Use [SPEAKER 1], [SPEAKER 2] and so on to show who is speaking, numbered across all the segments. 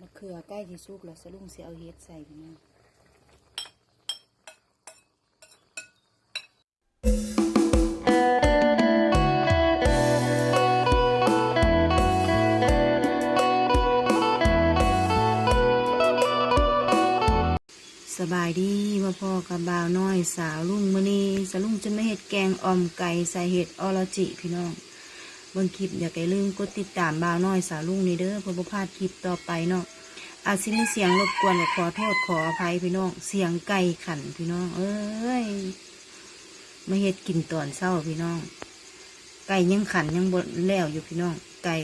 [SPEAKER 1] มะเขือใกล้ที่สุกแล้วสลุงสิเอาเฮ็ดใส่พี่น้องสบายดีว่าพ่อกับบ่าวน้อยสาวลุงมื้อนี้สลุงจะไม่เฮ็ดแกงอ่อมไก่ใส่เห็ดออราจิพี่น้อง เบิ่งคลิปอย่าไปลืมกดติดตามบ่าวน้อยสาวลุงนี่เด้อเพื่อบ่พลาดคลิปต่อไปเนาะอาจสิมีเสียงรบกวนก็ขอโทษขออภัยพี่น้อง เสียงไก่ขันพี่น้อง เอ้ยมาเฮ็ดกินตอนเช้าพี่น้อง ไก่ยังขันยังบดแล้วอยู่พี่น้อง ไก่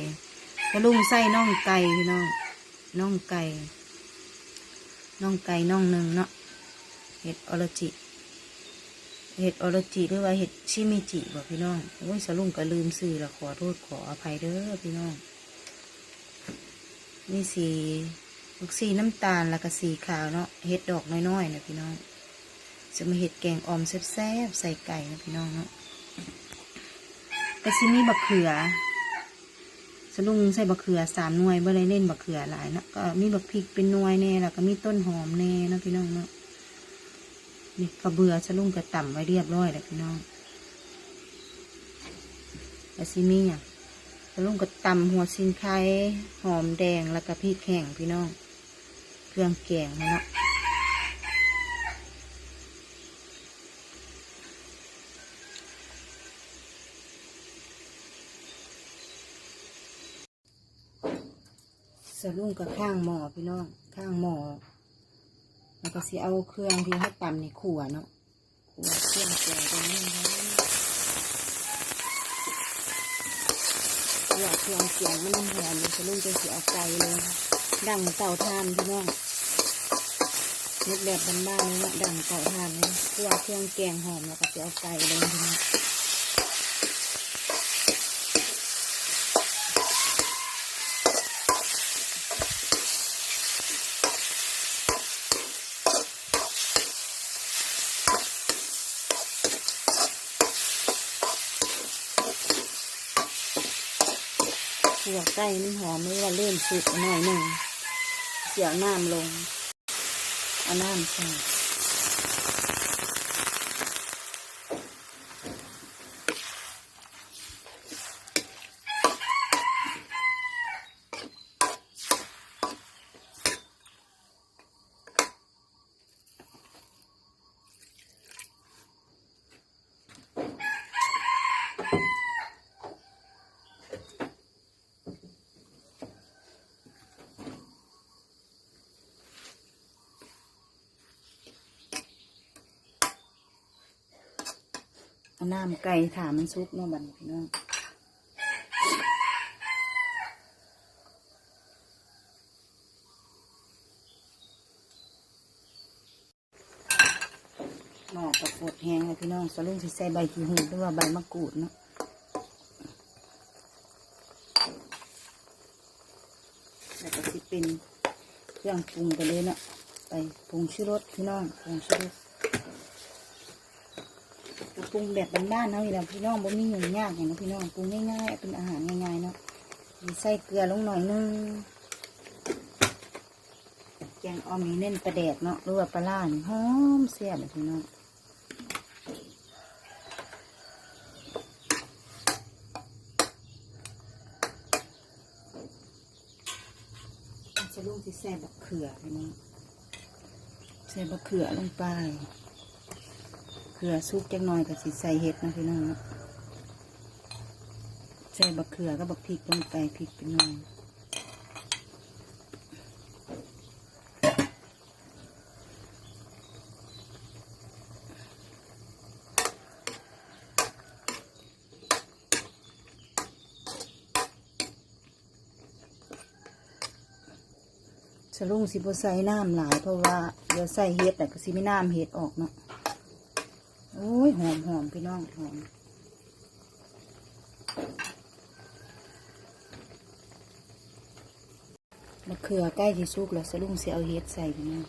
[SPEAKER 1] กระลุงใส่น่องไก่พี่น้องน่องไก่น่องไก่น่องหนึ่งเนาะเห็ดออรจิ เห็ดออรจิหรือว่าเห็ดชิมิจิบอกพี่น้องโอ้ยสลุงก็ลืมซื้อล้วขอโทษขออภัยเด้อพี่น้องนี่สีลูกสีน้ำตาลแล้วก็สีขาวเนาะเห็ดดอกน้อยๆนะพี่น้องจะมาเห็ดแกงออมแซ่บๆใส่ไก่นะพี่น้องเนาะก็ซิมีบักเขือสลุงใส่บักเขือสามหน่วยบ่ได้เน้นบักเขือหลายเนาะก็มีบักพริกเป็นหน่วยแน่แล้วก็มีต้นหอมแน่นะพี่น้องเนาะ นี่กระเบือชะลุ่งกระต่ำไว้เรียบร้อยแล้วพี่น้องแล้วซิมี่อะชะลุ่งกระต่ำหัวซินไคหอมแดงแล้วก็พริกแห้งพี่น้อง เครื่องแกงนะเนาะสะลุ่งกับข้างหม้อพี่น้อง ข้างหม้อ แล้วก็สิเอาเครื่องที่ให้ตำในขัวเนาะขัวเครื่องแกงตรงนี้นะขัวเครื่องแกงมันหอมเลยจะลุงจะสิเอาไก่เลย ดังเต่าทานพี่น้องนึกแบบบ้านๆเลยนะดังเต่าทานเลยขัวเครื่องแกงหอมแล้วก็เอาไก่เลยพี่น้องขัว ไก่มันหอมเลยว่าเริ่มสุกหน่อยหนึ่งเสียวน้ำลงเอาน้ำใส่ น้ำไก่ถามมันซุกเนาะบัดนพี่น้องหมอกกับปวดแห้งเลยพี่น้องสลุงสิใส่ใบขี้หูดหรือว่าใบมะกรูดเนาะแล้วก็สิเป็นเครื่องปรุงกันเลยเนาะไปปรุงชูรสพี่น้องปรุงชูรส ปรุงแบบบ้านๆเนาะนี่แหละพี่น้องบ่มีหยุ่งยากอย่างเนาะพี่น้องปรุงง่ายๆเป็นอาหารง่ายๆเนาะมีใส่เกลือลงหน่อยนึงแกงออมนี่เน้นปลาแดดเนาะหรือว่าปลาล่านี่หอมแซ่บเลยพี่น้องจะลงที่แซ่บักเขือพี่น้องแซ่บักเขือลงไปเก ลือซุกจังหน่อยกับสิใส่เห็ดนะพี่น้องใส่บักเขือกับบักพริกลงไปพริกเป็นหน่อยสลุงสิบใส่น้ำหลายเพราะว่าเดี๋ยวใส่เห็ดแต่ก็สิไม่น้ำเห็ดออกเนาะ โอ้ยหอมหอมพี่น้องหอมมะเขือใกล้ที่สุกแล้วสลุงเสียเอาเฮ็ดใส่พี่น้อง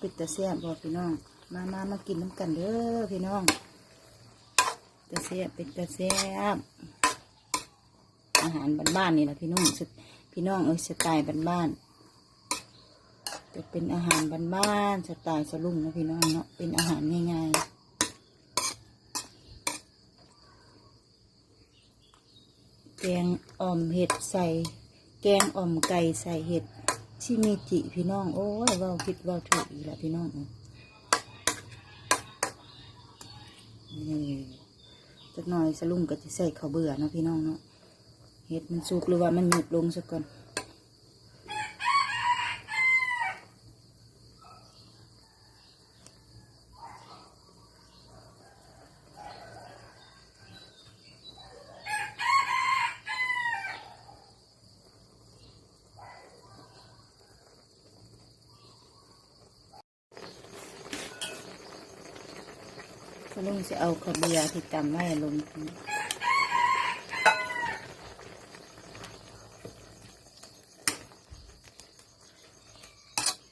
[SPEAKER 1] ปิดตะแซ่บบอกพี่น้อง มามามากินน้ำกันเด้อพี่น้องตะแซ่บปิดตะแซ่บอาหารบ้านๆนี่แหละพี่น้องพี่น้องเอ้ยสไตล์บ้านๆ จะเป็นอาหารบ้านๆสไตล์สลุงนะพี่น้องเนาะเป็นอาหารง่ายๆแกงอ่อมเห็ดใส่ แกงอ่อมไก่ใส่เห็ดชิมิจิพี่น้อง โอ้ยเว่าผิดเว่าถูกอีกแล้วพี่น้องนี่จักหน่อยสลุงก็จะใส่ข้าวเบื่อเนาะพี่น้องเนาะเห็ดมันสุกหรือว่ามันหยุดลงสักก่อน สลุงจะเอาขบื่อที่ตำไว้ลง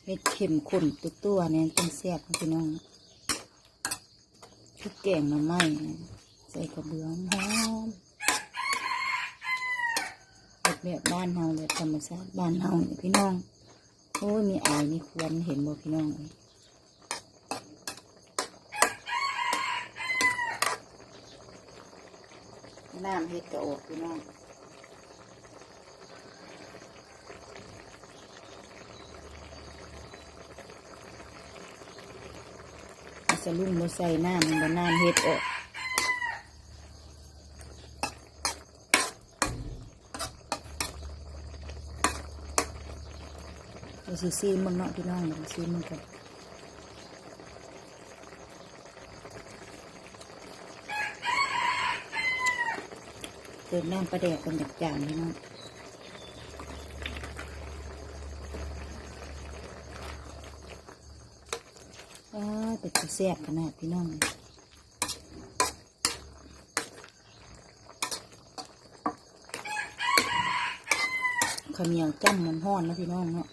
[SPEAKER 1] เห็ดเข็มข้นตัวตัวเนี่ยต้องแซ่บพี่น้องชุดแกงหน่อไม้เนี่ยใส่กระเบื้องหอมเห็ดแบบบ้านเฮาแบบธรรมชาติบ้านเฮาเนี่ยพี่น้องโอ้ยมีอายมีควันเห็นบ่พี่น้องเอ้ย น้ำเห็ดกระโอกพี่น้องสลุงมาใส่น้ำมันบน้ำเฮ็ดออกเดี๋ยวสิซีมันเนาะพี่น้องเดี๋ยวซีมันกัน ติมน้ำปลาแดกกันจากจานพี่น้องอ้าวเป็ดจะแซ่บขนาดพี่น้องข้าวเหนียวจ้ำมันห้อนนะพี่น้องเนาะ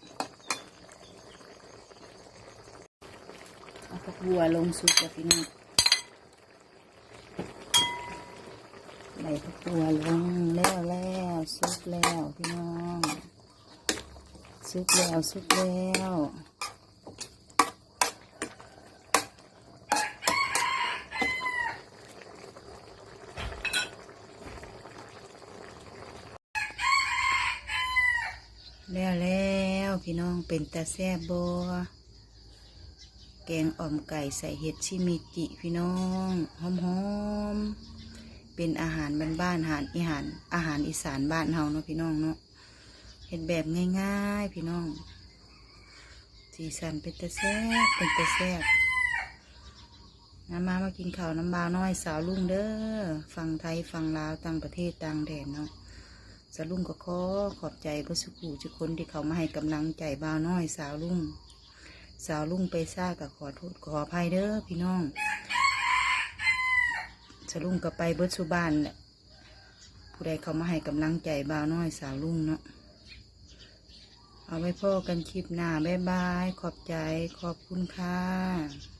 [SPEAKER 1] เอาผักบัวลงซุปกับพี่น้อง ใบผักบัวลงแล้วแล้วซุปแล้วพี่น้องซุปแล้วซุปแล้วแล้วแล้วพี่น้องเป็นตาแซ่บบัแกงอ่อมไก่ใส่เห็ดชิมิจิพี่น้องหอมหอม เป็นอาหารบ้านๆอาหารอีหารอาหารอีสานบ้านเฮาเนาะพี่น้องเนาะเห็ดแบบง่ายๆ พี่น้องสีสันเป็นตาแซ่บเป็นตาแซ่บน้ำมามากินข้าวน้ำบาวน้อยสาวลุงเด้อฟังไทยฟังลาวต่างประเทศต่างแดนเนาะสาวลุงก็ขอขอบใจพระสุขูทุกคนที่เขามาให้กำลังใจบ่าวน้อยสาวลุงสาวลุงไปซ่ากับขอโทษขออภัยเด้อพี่น้อง สาวลุงก็ไปเบิดสุบานแหละผู้ใดเขามาให้กำลังใจบ่าวน้อยสาวลุงเนาะเอาไว้พ่อกันคลิปหน้าบ๊ายบาย ขอบใจขอบคุณค่ะ